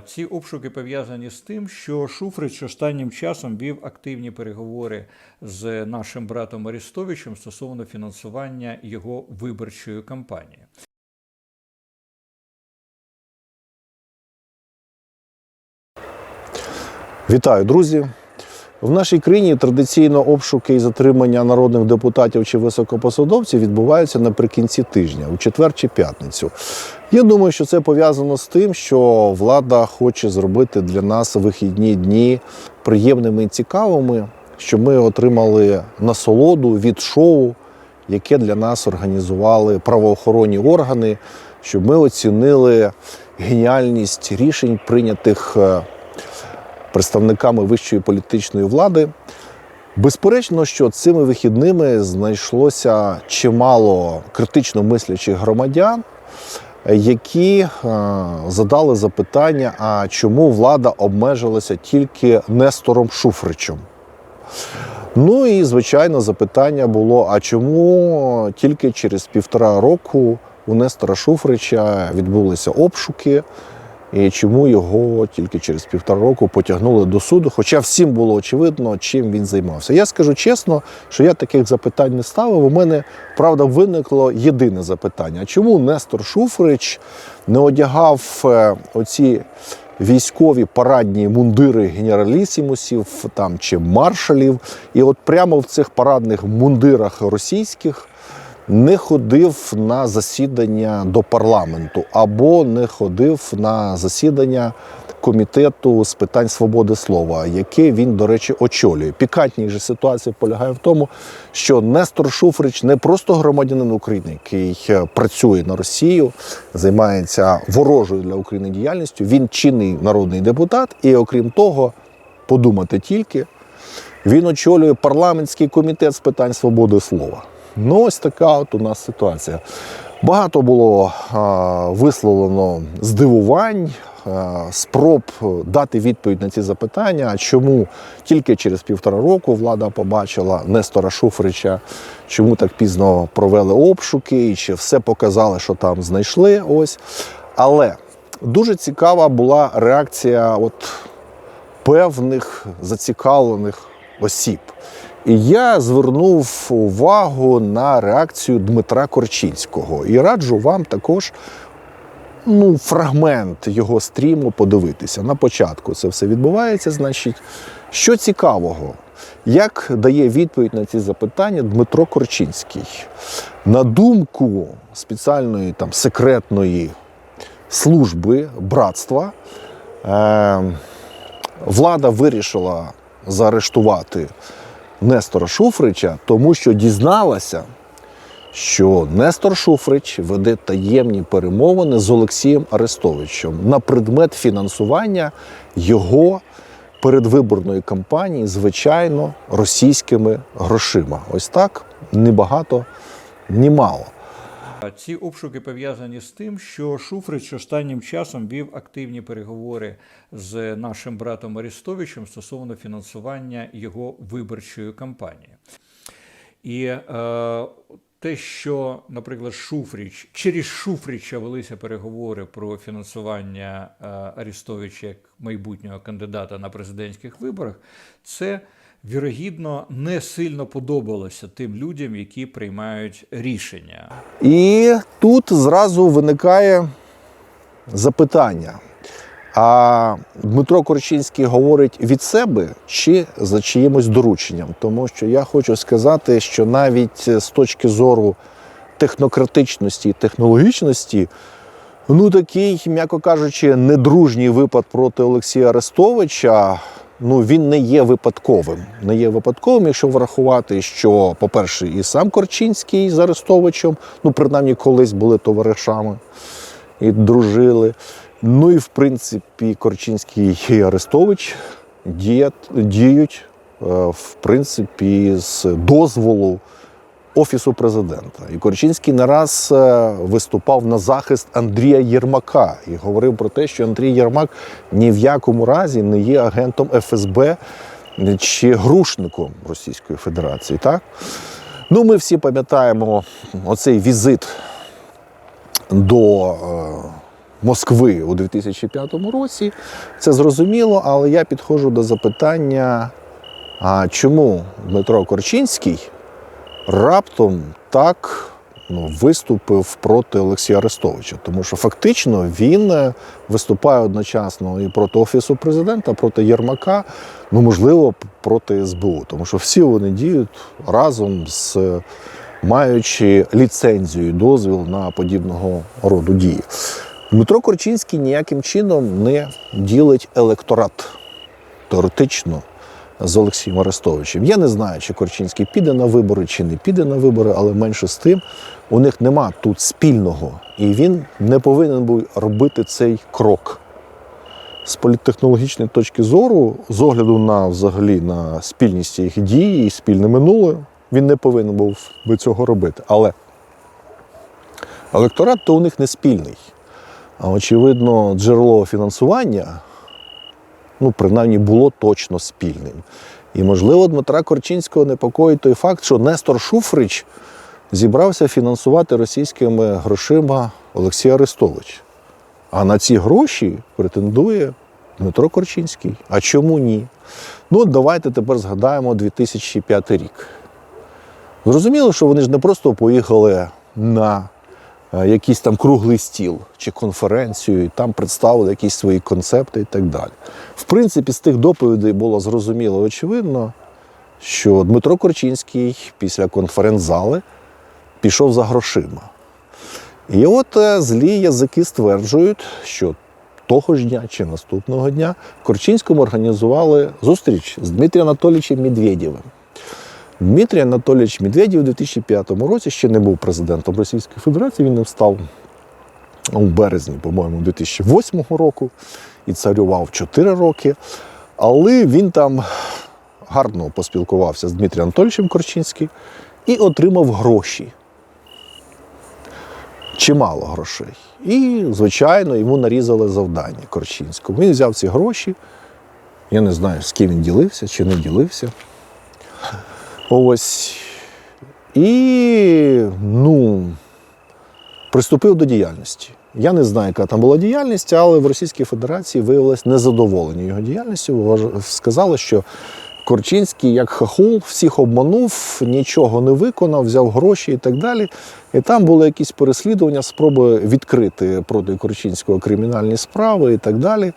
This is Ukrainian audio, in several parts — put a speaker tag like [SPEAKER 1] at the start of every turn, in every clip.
[SPEAKER 1] Ці обшуки пов'язані з тим, що Шуфрич останнім часом вів активні переговори з нашим братом Арістовичем стосовно фінансування його виборчої кампанії.
[SPEAKER 2] Вітаю, друзі! В нашій країні традиційно обшуки і затримання народних депутатів чи високопосадовців відбуваються наприкінці тижня, у четвер чи п'ятницю. Я думаю, що це пов'язано з тим, що влада хоче зробити для нас вихідні дні приємними і цікавими, щоб ми отримали насолоду від шоу, яке для нас організували правоохоронні органи, щоб ми оцінили геніальність рішень, прийнятих е, представниками вищої політичної влади. Безперечно, що цими вихідними знайшлося чимало критично мислячих громадян, які е, задали запитання: а чому влада обмежилася тільки Нестором Шуфричем? Ну і звичайно, запитання було: а чому тільки через півтора року у Нестора Шуфрича відбулися обшуки? І чому його тільки через півтора року потягнули до суду? Хоча всім було очевидно, чим він займався. Я скажу чесно, що я таких запитань не ставив. У мене правда виникло єдине запитання: чому Нестор Шуфрич не одягав е, оці військові парадні мундири генералісімусів там чи маршалів? І от прямо в цих парадних мундирах російських не ходив на засідання до парламенту або не ходив на засідання комітету з питань свободи слова, яке він, до речі, очолює. Пікантніша ситуація полягає в тому, що Нестор Шуфрич не просто громадянин України, який е, працює на Росію, займається ворожою для України діяльністю. Він чинний народний депутат, і окрім того, подумати тільки. Він очолює парламентський комітет з питань свободи слова. Ну, ось така от у нас ситуація. Багато було а, висловлено здивувань, а, спроб дати відповідь на ці запитання, чому тільки через півтора року влада побачила Нестора Шуфрича, чому так пізно провели обшуки, і чи все показали, що там знайшли. Ось. Але дуже цікава була реакція от певних зацікавлених осіб. Я звернув увагу на реакцію Дмитра Корчинського і раджу вам також ну, фрагмент його стріму подивитися. На початку це все відбувається. Значить, що цікавого, як дає відповідь на ці запитання Дмитро Корчинський? На думку спеціальної там секретної служби братства, е, влада вирішила заарештувати Нестора Шуфрича, тому що дізналася, що Нестор Шуфрич веде таємні перемовини з Олексієм Арестовичем на предмет фінансування його передвиборної кампанії, звичайно, російськими грошима. Ось так ні багато, ні мало.
[SPEAKER 1] Ці обшуки пов'язані з тим, що Шуфрич останнім часом вів активні переговори з нашим братом Арестовичем стосовно фінансування його виборчої кампанії. І е, те, що, наприклад, Шуфрич через Шуфрича велися переговори про фінансування е, Арестовича як майбутнього кандидата на президентських виборах, це вірогідно не сильно подобалося тим людям, які приймають рішення.
[SPEAKER 2] І тут зразу виникає запитання. А Дмитро Корчинський говорить від себе чи за чиїмось дорученням? Тому що я хочу сказати, що навіть з точки зору технократичності і технологічності, ну такий, м'яко кажучи, недружній випад проти Олексія Арестовича. Ну, він не є випадковим. Не є випадковим, якщо врахувати, що, по-перше, і сам Корчинський з Арестовичем, ну, принаймні, колись були товаришами і дружили. Ну і в принципі, Корчинський і Арестович діють, діють е, в принципі, з дозволу Офісу президента. І Корчинський не раз е, виступав на захист Андрія Єрмака і говорив про те, що Андрій Єрмак ні в якому разі не є агентом ФСБ чи грушником Російської Федерації. Так? Ну, ми всі пам'ятаємо оцей візит до е, Москви у 2005 році. Це зрозуміло, але я підходжу до запитання: а чому Дмитро Корчинський раптом так ну, виступив проти Олексія Арестовича? Тому що фактично він е, виступає одночасно і проти Офісу президента, проти Єрмака, ну можливо, проти СБУ, тому що всі вони діють разом з е, маючи ліцензію, і дозвіл на подібного роду дії. Дмитро Корчинський ніяким чином не ділить електорат теоретично з Олексієм Арестовичем. Я не знаю, чи Корчинський піде на вибори, чи не піде на вибори, але менше з тим у них нема тут спільного, і він не повинен був робити цей крок. З політтехнологічної точки зору, з огляду на взагалі на спільність їх дій і спільне минуле, він не повинен був би цього робити. Але електорат то у них не спільний. А очевидно, джерело фінансування, ну, принаймні, було точно спільним. І, можливо, Дмитра Корчинського непокоїть той факт, що Нестор Шуфрич зібрався фінансувати російськими грошима Олексій Арестович. А на ці гроші претендує Дмитро Корчинський. А чому ні? Ну, давайте тепер згадаємо 2005 рік. Зрозуміло, що вони ж не просто поїхали на якийсь там круглий стіл чи конференцію, і там представили якісь свої концепти і так далі. В принципі, з тих доповідей було зрозуміло очевидно, що Дмитро Корчинський після конференц-зали пішов за грошима. І от е, злі язики стверджують, що того ж дня чи наступного дня Корчинському організували зустріч з Дмитрієм Анатолійовичем Медведєвим. Дмитрій Анатолійович Медведєв у 2005 році ще не був президентом Російської Федерації, він ним став у березні, по-моєму, 2008 року і царював 4 роки. Але він там гарно поспілкувався з Дмитрієм Анатолійовичем Корчинським і отримав гроші. Чимало грошей. І, звичайно, йому нарізали завдання Корчинському. Він взяв ці гроші. Я не знаю, з ким він ділився чи не ділився. Ось. І ну, приступив до діяльності. Я не знаю, яка там була діяльність, але в Російській Федерації виявилось незадоволені його діяльністю. Сказали, що Корчинський, як хахул, всіх обманув, нічого не виконав, взяв гроші і так далі. І там були якісь переслідування, спроби відкрити проти Корчинського кримінальні справи і так далі.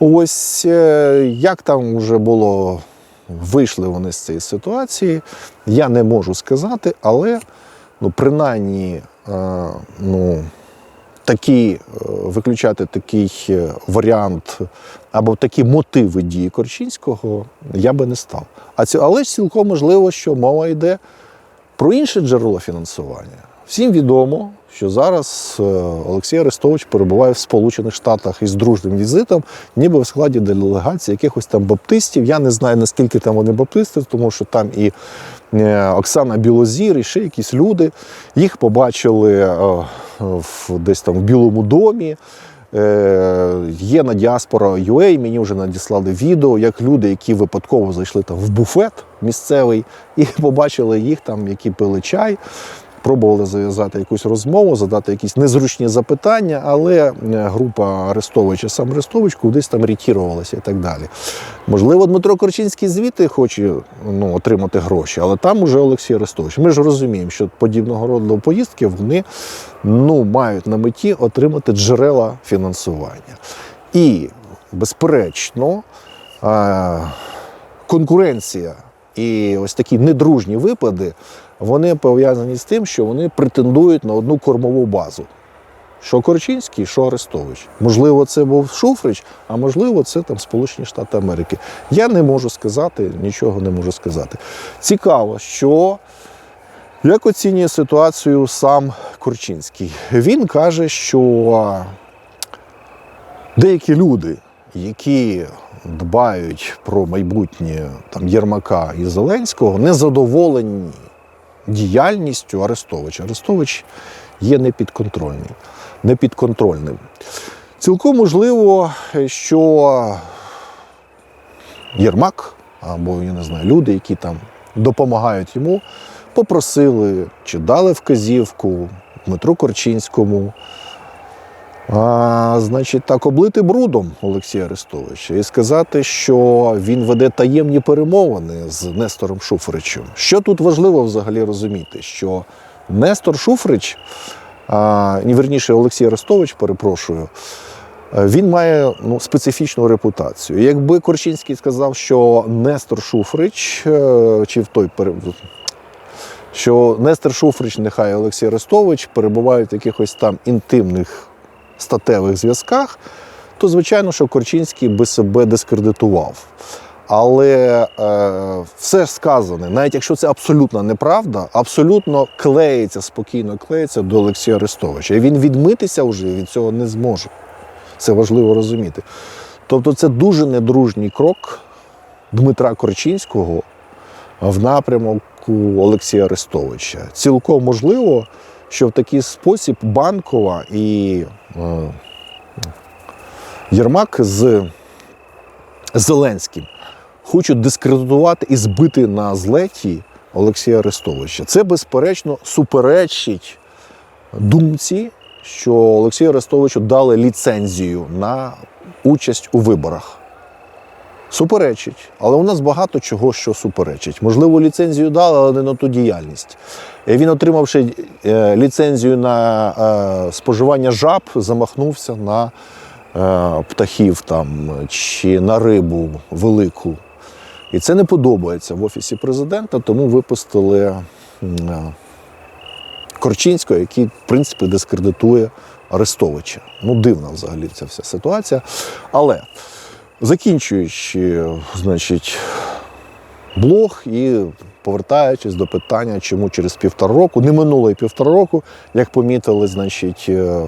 [SPEAKER 2] Ось е, як там вже було, вийшли вони з цієї ситуації, я не можу сказати, але ну, принаймні е, ну, такі, е, виключати такий е, варіант або такі мотиви дії Корчинського я би не став. Але ж цілком можливо, що мова йде про інше джерело фінансування. Всім відомо, що зараз е, Олексій Арестович перебуває в Сполучених Штатах із дружним візитом, ніби в складі делегації якихось там баптистів. Я не знаю, наскільки там вони баптисти, тому що там і е, Оксана Білозір, і ще якісь люди. Їх побачили е, десь там в Білому домі. Є на діаспора UA, мені вже надіслали відео, як люди, які випадково зайшли там в буфет місцевий і побачили їх там, які пили чай. Пробували зав'язати якусь розмову, задати якісь незручні запитання, але е, група Арестовича, сам Арестович, кудись там ретірувалася і так далі. Можливо, Дмитро Корчинський звідти хоче ну, отримати гроші, але там уже Олексій Арестович. Ми ж розуміємо, що подібного роду поїздки вони ну, мають на меті отримати джерела фінансування. І, безперечно, е, конкуренція і ось такі недружні випади, вони пов'язані з тим, що вони претендують на одну кормову базу. Що Корчинський, що Арестович. Можливо, це був Шуфрич, а можливо, це там Сполучені Штати Америки. Я не можу сказати, нічого не можу сказати. Цікаво, що як оцінює ситуацію сам Корчинський. Він каже, що деякі люди, які дбають про майбутнє там, Єрмака і Зеленського, не задоволені діяльністю Арестовича. Арестович є непідконтрольний, непідконтрольним. Цілком можливо, що Єрмак або я не знаю, люди, які там допомагають йому, попросили чи дали вказівку Дмитру Корчинському А, значить, так, облити брудом Олексія Арестовича і сказати, що він веде таємні перемовини з Нестором Шуфричем. Що тут важливо взагалі розуміти? Що Нестор Шуфрич, а, ні, верніше, Олексій Арестович, перепрошую, е, він має ну, специфічну репутацію. Якби Корчинський сказав, що Нестор Шуфрич, е, чи в той пере- що Нестор Шуфрич, нехай Олексій Арестович перебувають в якихось там інтимних статевих зв'язках, то звичайно, що Корчинський би себе дискредитував. Але е, все сказане, навіть якщо це абсолютна неправда, абсолютно клеїться, спокійно клеїться до Олексія Арестовича. І він відмитися вже від цього не зможе. Це важливо розуміти. Тобто, це дуже недружній крок Дмитра Корчинського в напрямку Олексія Арестовича. Цілком можливо, що в такий спосіб Банкова і е, Єрмак з Зеленським хочуть дискредитувати і збити на злеті Олексія Арестовича. Це, безперечно, суперечить думці, що Олексію Арестовичу дали ліцензію на участь у виборах. Суперечить, але у нас багато чого, що суперечить. Можливо, ліцензію дали, але не на ту діяльність. Е, Він, отримавши е, ліцензію на е, споживання жаб, замахнувся на птахів там чи на рибу велику. І це не подобається в офісі президента, тому випустили Корчинського, який, в принципі, дискредитує Арестовича. Ну, дивна взагалі ця вся ситуація. Але закінчуючи, значить, блог і повертаючись до питання, чому через півтора року, не минуло і півтора року, як помітили, значить, е,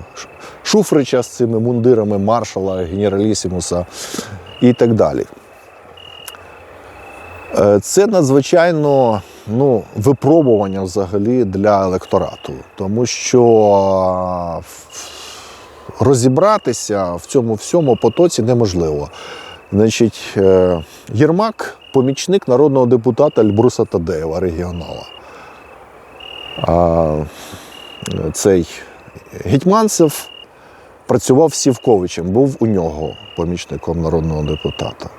[SPEAKER 2] Шуфрича з цими мундирами маршала, генералісімуса і так далі. Е, Це надзвичайно ну, випробування взагалі для електорату, тому що розібратися в цьому всьому потоці неможливо. Значить, е, Єрмак помічник народного депутата Ельбруса Тадеєва, регіонала. А е, цей Гетьманцев працював з Сівковичем, був у нього помічником народного депутата.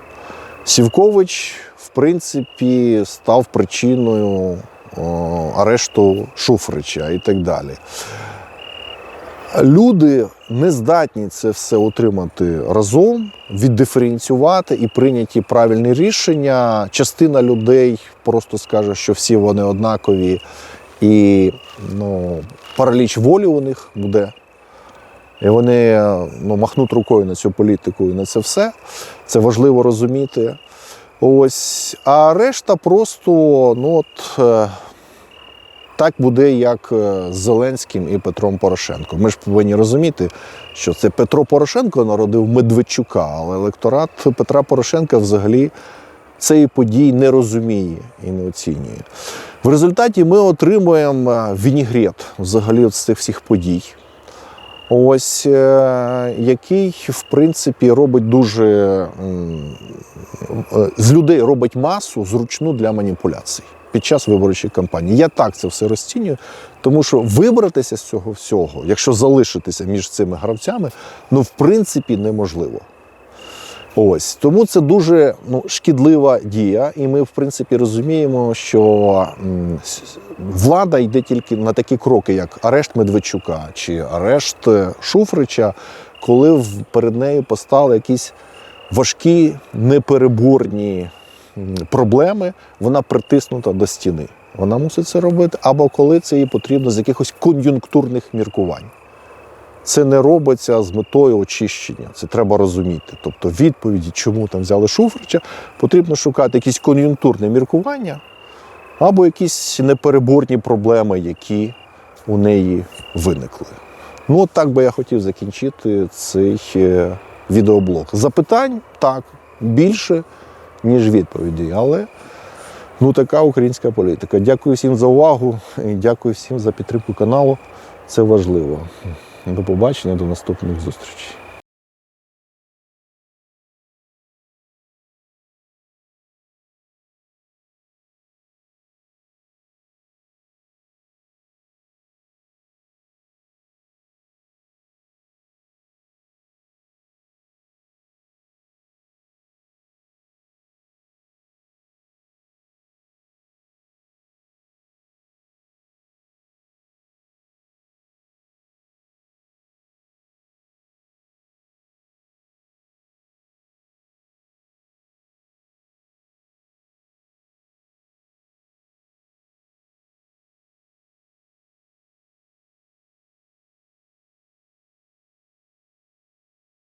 [SPEAKER 2] Сівкович, в принципі, став причиною о, арешту Шуфрича і так далі. Люди не здатні це все отримати разом, віддиференціювати і прийняті правильні рішення. Частина людей просто скаже, що всі вони однакові, і ну, параліч волі у них буде. І вони ну, махнуть рукою на цю політику і на це все. Це важливо розуміти. Ось. А решта просто ну, от, е, так буде, як е, з Зеленським і Петром Порошенком. Ми ж повинні розуміти, що це Петро Порошенко народив Медведчука, але електорат Петра Порошенка взагалі цієї події не розуміє і не оцінює. В результаті ми отримуємо е, вінігрет взагалі з цих всіх подій. Ось е, який, в принципі, робить дуже з людей робить масу зручну для маніпуляцій під час виборчої кампанії. Я так це все розцінюю, тому що вибратися з цього всього, якщо залишитися між цими гравцями, ну в принципі неможливо. Ось тому це дуже ну, шкідлива дія, і ми, в принципі, розуміємо, що влада йде тільки на такі кроки, як арешт Медведчука чи арешт е, Шуфрича, коли перед нею постали якісь важкі, непереборні проблеми, вона притиснута до стіни. Вона мусить це робити, або коли це їй потрібно з якихось кон'юнктурних міркувань. Це не робиться з метою очищення. Це треба розуміти. Тобто відповіді, чому там взяли Шуфрича, потрібно шукати якісь кон'юнктурне міркування або якісь непереборні проблеми, які у неї виникли. Ну, от так би я хотів закінчити цей е, відеоблог. Запитань так, більше, ніж відповіді. але ну, така українська політика. Дякую всім за увагу і дякую всім за підтримку каналу. Це важливо. До побачення, до наступних зустрічей.